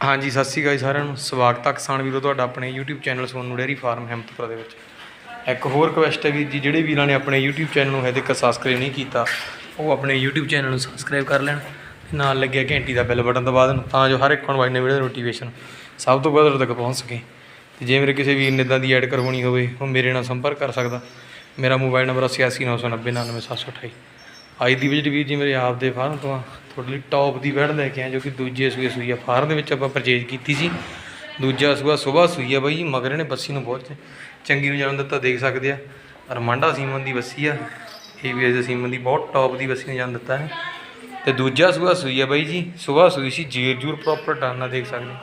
ਹਾਂਜੀ, ਸਤਿ ਸ਼੍ਰੀ ਅਕਾਲ ਜੀ ਸਾਰਿਆਂ ਨੂੰ। ਸਵਾਗਤ ਹੈ ਕਿਸਾਨ ਵੀਰੋ ਤੁਹਾਡਾ ਆਪਣੇ YouTube ਚੈਨਲ ਸੋਨ ਨੂੰ ਡੇਅਰੀ ਫਾਰਮ ਹਿੰਮਤਪੁਰ ਦੇ ਵਿੱਚ। ਇੱਕ ਹੋਰ ਰਿਕਵੈਸਟ ਹੈ ਵੀਰ ਜੀ, ਜਿਹੜੇ ਵੀਰਾਂ ਨੇ ਆਪਣੇ YouTube ਚੈਨਲ ਨੂੰ ਹਜੇ ਤੱਕ ਸਬਸਕ੍ਰਾਈਬ ਨਹੀਂ ਕੀਤਾ, ਉਹ ਆਪਣੇ YouTube ਚੈਨਲ ਨੂੰ ਸਬਸਕ੍ਰਾਈਬ ਕਰ ਲੈਣ ਤੇ ਨਾਲ ਲੱਗਿਆ ਘੰਟੀ ਦਾ ਬੈਲ ਬਟਨ ਦਬਾ ਦੇਣ, ਤਾਂ ਜੋ ਹਰ ਇੱਕ ਆਉਣ ਵਾਲੀ ਨਵੀਂ ਵੀਡੀਓ ਦੀ ਨੋਟੀਫਿਕੇਸ਼ਨ ਸਭ ਤੋਂ ਪਹਿਲਾਂ ਤੱਕ ਪਹੁੰਚ ਸਕੇ। ਤੇ ਜੇ ਮੇਰੇ ਕਿਸੇ ਵੀਰ ਨੇ ਇਦਾਂ ਦੀ ਐਡ ਕਰਵਾਉਣੀ ਹੋਵੇ, ਉਹ ਮੇਰੇ ਨਾਲ ਸੰਪਰਕ ਕਰ ਸਕਦਾ। ਮੇਰਾ ਮੋਬਾਈਲ ਨੰਬਰ 8899099728 ਅੱਜ ਦੀ ਵਿਜਿਟ ਵੀਰ ਜੀ ਮੇਰੇ ਆਪ ਦੇ ਫਾਰਮ ਤੋਂ ਆ। ਤੁਹਾਡੇ ਲਈ ਟੌਪ ਦੀ ਬੈਡ ਲੈ ਕੇ ਆਏ, ਜੋ ਕਿ ਦੂਜੇ ਸੂਏ ਸੂਈ ਆ। ਫਾਰਮ ਦੇ ਵਿੱਚ ਆਪਾਂ ਪਰਚੇਜ ਕੀਤੀ ਸੀ। ਦੂਜਾ ਸੂਆ ਸਵੇਰ ਸੂਈ ਆ ਬਾਈ ਜੀ ਮਗਰ ਇਹਨੇ ਬੱਸੀ ਨੂੰ ਬਹੁਤ ਚੰਗੀ ਨੂੰ ਜਾਣ ਦਿੱਤਾ, ਦੇਖ ਸਕਦੇ ਆ। ਰਮਾਂਡਾ ਸੀਮਨ ਦੀ ਬੱਸੀ ਆ। ਇਹ ਵੀ ਅਜੇ ਸੀਮਨ ਦੀ ਬਹੁਤ ਟੌਪ ਦੀ ਬੱਸੀ ਨੂੰ ਜਾਣ ਦਿੱਤਾ ਹੈ। ਤੇ ਦੂਜਾ ਸੂਆ ਸੂਈ ਆ ਬਾਈ ਜੀ, ਸਵੇਰ ਸੂਈ ਸੀ, ਜੇਰ ਜੂਰ ਪ੍ਰੋਪਰ ਡਾਨਾ ਦੇਖ ਸਕਦੇ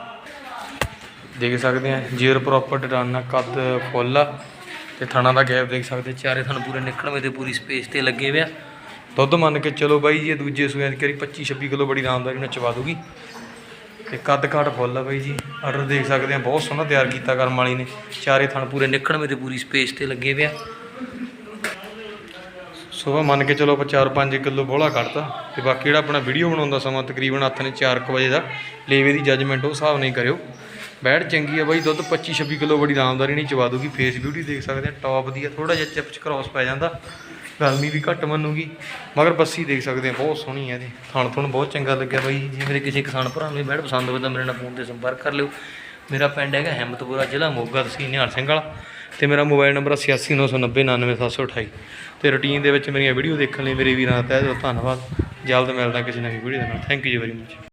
ਦੇਖ ਸਕਦੇ ਆ, ਜ਼ੇਰ ਪ੍ਰੋਪਰ ਡਾਨਾ ਕੱਦ ਫੁੱਲ ਆ। ਤੇ ਥਣਾ ਦਾ ਗੈਪ ਦੇਖ ਸਕਦੇ ਚਾਰੇ ਥਣ ਪੂਰੇ ਨਿਕਲਵੇਂ ਤੇ ਪੂਰੀ ਸਪੇਸ ਤੇ ਲੱਗੇ ਹੋਏ ਦੁੱਧ ਮੰਨ ਕੇ ਚਲੋ ਬਾਈ ਜੀ, ਇਹ ਦੂਜੇ ਸੂਏ ਦੀ ਕਰੀ 25 26 ਕਿਲੋ ਬੜੀ ਆਰਾਮਦਾਰੀ ਨਾਲ ਚਵਾ ਦੂਗੀ। ਤੇ ਕੱਦ ਘਾਟ ਫੁੱਲ ਆ ਬਾਈ ਜੀ। ਆਰਡਰ ਦੇਖ ਸਕਦੇ ਆ, ਬਹੁਤ ਸੋਹਣਾ ਤਿਆਰ ਕੀਤਾ ਕਰਮ ਵਾਲੀ ਨੇ। ਚਾਰੇ ਥਣ ਪੂਰੇ ਨਿਕਲਵੇਂ ਤੇ ਪੂਰੀ ਸਪੇਸ ਤੇ ਲੱਗੇ ਪਿਆ ਆ। ਮੰਨ ਕੇ ਚਲੋ ਆਪਾਂ 4-5 ਕਿਲੋ ਬੋਲਾ ਕੱਢਤਾ। ਤੇ ਬਾਕੀ ਜਿਹੜਾ ਆਪਣਾ ਵੀਡੀਓ ਬਣਾਉਂਦਾ ਸਮਾਂ ਤਕਰੀਬਨ ਹੱਥ ਨੇ 4 ਵਜੇ ਦਾ, ਲੇਵੇ ਦੀ ਜੱਜਮੈਂਟ ਉਹ ਹਿਸਾਬ ਨਹੀਂ ਕਰਿਓ। ਬੈਠ ਚੰਗੀ ਆ ਬਾਈ, ਦੁੱਧ 25-26 ਕਿਲੋ ਬੜੀ ਆਰਾਮਦਾਰੀ ਨਹੀਂ ਚਵਾ ਦੂਗੀ। ਫੇਸ ਬਿਊਟੀ ਦੇਖ ਸਕਦੇ ਆ ਟੌਪ ਦੀ ਆ ਥੋੜਾ ਜਿਹਾ ਚਿਪਚ ਕ੍ਰਾਸ ਪੈ ਜਾਂਦਾ। ਗਰਮੀ ਵੀ ਘੱਟ ਮੰਨੂਗੀ। ਮਗਰ ਬੱਸੀ ਦੇਖ ਸਕਦੇ ਆ ਬਹੁਤ ਸੋਹਣੀ ਹੈ ਇਹਦੀ ਥਣ ਥਣ ਬਹੁਤ ਚੰਗਾ ਲੱਗਿਆ ਬਾਈ ਜੇ। ਮੇਰੇ ਕਿਸੇ ਕਿਸਾਨ ਭਰਾ ਨੂੰ ਇਹ ਬੈੜ ਪਸੰਦ ਹੋਵੇ ਤਾਂ ਮੇਰੇ ਨਾਲ ਫੋਨ ਤੇ ਸੰਪਰਕ ਕਰ ਲਿਓ। ਮੇਰਾ ਪਿੰਡ ਹੈਗਾ ਹਿੰਮਤਪੁਰਾ ਜ਼ਿਲ੍ਹਾ, ਮੋਗਾ ਤਹਿਸੀਲ ਨਿਹਾਲ ਸਿੰਘ ਵਾਲਾ। ਤੇ ਮੇਰਾ ਮੋਬਾਈਲ ਨੰਬਰ 8699099728 ਤੇ ਰੁਟੀਨ ਦੇ ਵਿੱਚ ਮੇਰੀਆਂ ਵੀਡੀਓ ਦੇਖਣ ਲਈ ਮੇਰੇ ਵੀਰਾਂ ਦਾ ਤਹਿ ਦਿਲੋਂ ਧੰਨਵਾਦ। ਜਲਦ ਮਿਲਦਾ ਕਿਸੇ ਨਵੀਂ ਵੀਡੀਓ ਦੇ ਨਾਲ। ਥੈਂਕ ਯੂ ਜੀ ਵੈਰੀ ਮਚ